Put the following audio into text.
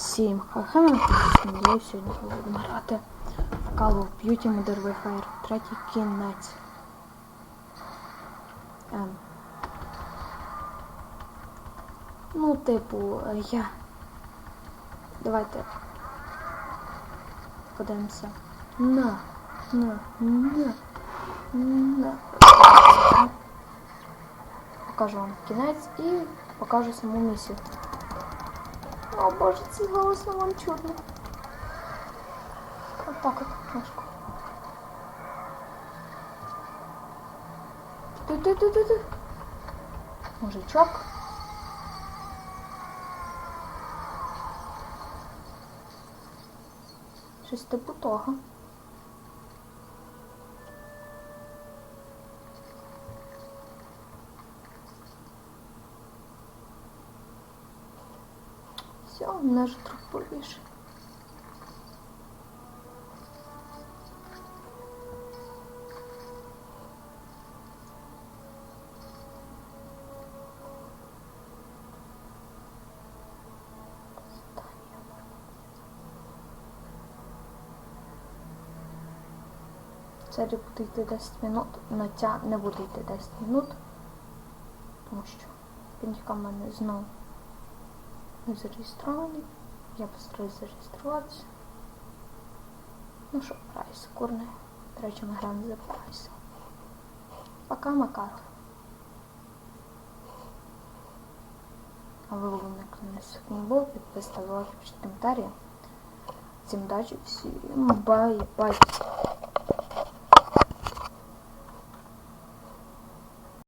Всім ха-ха, я сьогодні будемо грати в Call of Duty Modern Warfare, третій кінець. Ем. Ну, типу, е, я. Давайте подивимося. На, на, на, на. Покажу вам кінець і покажу саму місію. О боже, це голосно вам чудно. Отак от трошку. Ту-ту-ту-ту-ту. Мужичок. Щось типу того. Все, мене ж побільше. Це буде йти 10 минут, але ця не буде йти 10 минут, тому що пінька в мене знову не зареєстрований. Я постараюсь зареєструватися. Ну що, прайс, курне. Ми граємо за прайс. Пока, Макар. А ви сьогодні був, підписуйте лайк, пишіть коментарі. Всім удачі, всім бай-бай.